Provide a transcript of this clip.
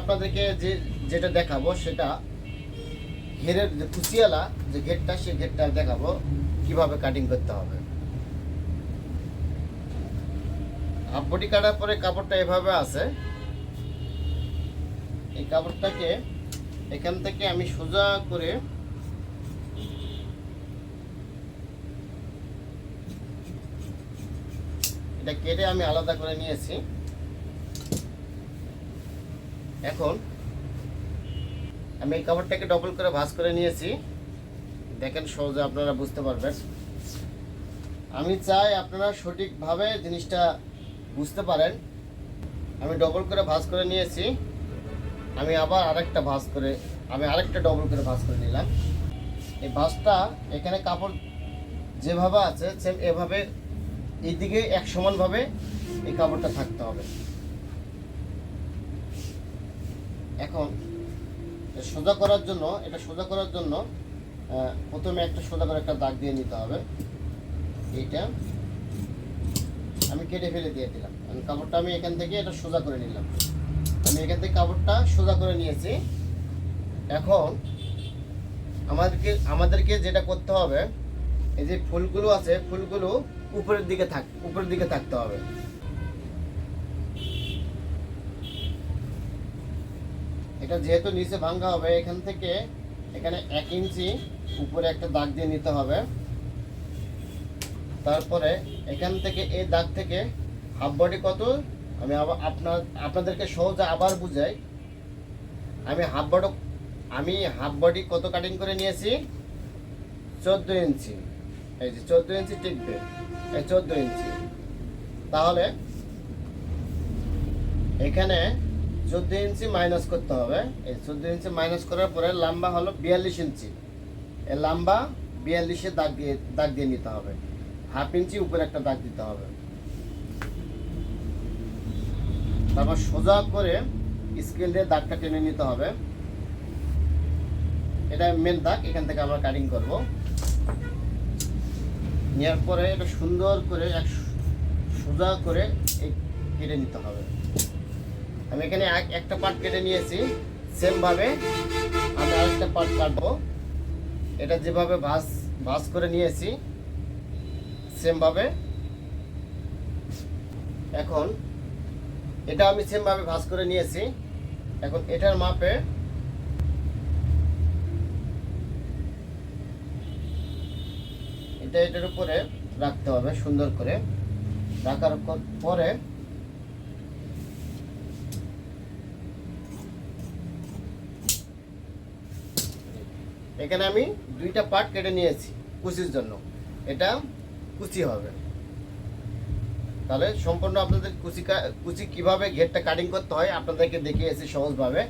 আপনাদেরকে যে, যেটা দেখাবো সেটা ঘেরের যে কুচিয়ালা যে ঘেরটা সেই ঘেরটা দেখাবো কীভাবে কাটিং করতে হবে। হাফ কাটার পরে কাপড়টা এভাবে আছে। এই কাপড়টাকে এখান থেকে আমি সোজা করে এটা কেটে আমি আলাদা করে নিয়েছি। এখন আমি এই কাপড়টাকে ডবল করে ভাঁজ করে নিয়েছি। দেখেন সহজে আপনারা বুঝতে পারবেন। আমি চাই আপনারা সঠিকভাবে জিনিসটা বুঝতে পারেন। আমি ডবল করে ভাঁজ করে নিয়েছি। আমি আবার আরেকটা ভাঁজ করে, আমি আরেকটা ডবল করে ভাঁজ করে নিলাম। এই ভাঁজটা এখানে কাপড় যেভাবে আছে সেম এভাবে, এইদিকে এক সমানভাবে এই কাপড়টা থাকতে হবে। এখন সোজা করার জন্য, এটা সোজা করার জন্য প্রথমে একটা সোজা করে একটা দাগ দিয়ে নিতে হবে। এইটা আমি কেটে ফেলে দিয়ে দিলাম। কাপড়টা আমি এখান থেকে এটা সোজা করে নিলাম। আমি এখান থেকে কাপড়টা সোজা করে নিয়েছি। এখন আমাদেরকে আমাদেরকে যেটা করতে হবে, এই যে ফুলগুলো আছে, ফুলগুলো উপরের দিকে থাক, উপরের দিকে থাকতে হবে। এটা যেহেতু নিচে ভাঙ্গা হবে, এখান থেকে এখানে এক ইঞ্চি উপরে একটা দাগ দিয়ে নিতে হবে। তারপরে এখান থেকে এই দাগ থেকে হাফ বডি কত? আমি আবার আপনার, আপনাদেরকে সহজে আবার বুঝাই। আমি হাফ বডি আমি হাফ বডি কত কাটিং করে নিয়েছি? চোদ্দ ইঞ্চি। এই যে চোদ্দ ইঞ্চি টিকবে। এই চোদ্দ ইঞ্চি। তাহলে এখানে চোদ্দ ইঞ্চি মাইনাস করতে হবে। এই চোদ্দ ইঞ্চি মাইনাস করার পরে লম্বা হলো বিয়াল্লিশ ইঞ্চি। এই লম্বা বিয়াল্লিশে দাগ দিয়ে দাগ দিয়ে নিতে হবে। হাফ ইঞ্চি উপরে একটা দাগ দিতে হবে। তারপর সোজা করে স্কেল দিয়ে দাগটা টেনে নিতে হবে। এটা মেন দাগ, এখান থেকে আমরা কাটিং করব। নেওয়ার পরে এটা সুন্দর করে এক সোজা করে কেটে নিতে হবে। আমি এখানে এক- একটা পার্ট কেটে নিয়েছি সেমভাবে আমি আরেকটা পার্ট কাটবো। এটা যেভাবে ভাঁজ ভাঁজ করে নিয়েছি সেমভাবে এখন এটা আমি সেমভাবে ভাঁজ করে নিয়েছি। এখন এটার মাপে এটা এটার উপরে রাখতে হবে, সুন্দর করে। রাখার পরে এখানে আমি দুইটা পার্ট কেটে নিয়েছি কুচির জন্য। এটা কুচি হবে। তাহলে সম্পূর্ণ আপনাদের কুচি কুচি কীভাবে ঘেরটা কাটিং করতে হয় আপনাদেরকে দেখিয়েছি সহজভাবে।